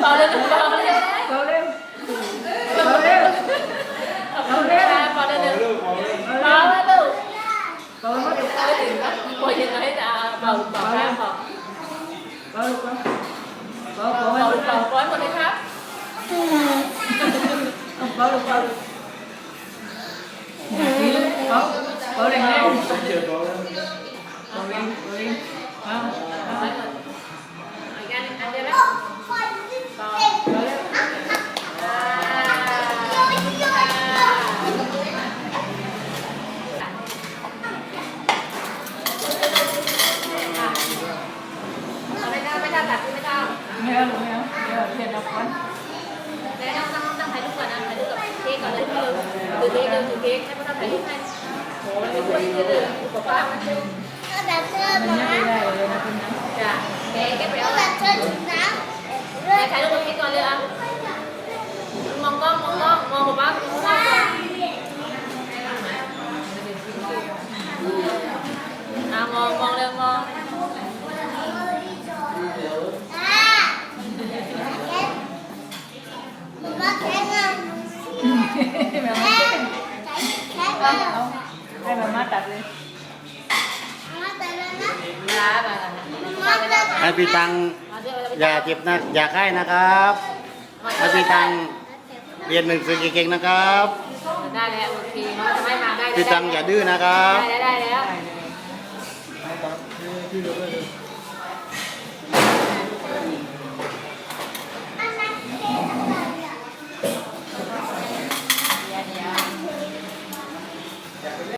Bỏ lên được bỏ lên Bỏ lên Bỏ lên Bỏ lên Bỏ lên được Bỏ lên được Bỏ lên được Bỏ lên được Bỏ lên được Bỏ lên được Bỏ lên được Bỏ lên được Bỏ lên được Bỏ bỏ bỏ bỏ một cái khác. Bỏ được bỏ được. Bỏ bỏ lên nghe. Bỏ lên bỏ lên. Bỏ lên. ไม่ได้ไม่ได้ตัดไม่ได้ไม่เอาลูกไม่เอาเดี๋ยวเดี๋ยวเราฟันแล้วต้องต้องถ่ายรูปก่อนนะถ่ายรูปกับเค้กก่อนเลยพี่ถือเค้กเดินถือเค้กให้พ่อถ่ายรูปให้โอ้ยไม่ควรที่จะเดินสุขภาพมันมันยังไม่ได้เลยนะคุณนะจ้ะเค้กแกไปเอาไปถ่ายรูปกับเค้กก่อนเลยอะมองกล้องมองกล้องมองกับป้ามองกล้องก่อนอะมองมองเร็วมอง แบบเอา เอาให้มาม่าตัดเลยลาไปให้พี่ตังอย่าเจ็บนะอย่าไข้นะครับให้พี่ตังเรียนหนังสือเก่งๆนะครับได้แล้วโอเคน้องจะไม่มาได้พี่ตังอย่าดื้อนะครับได้แล้วได้แล้ว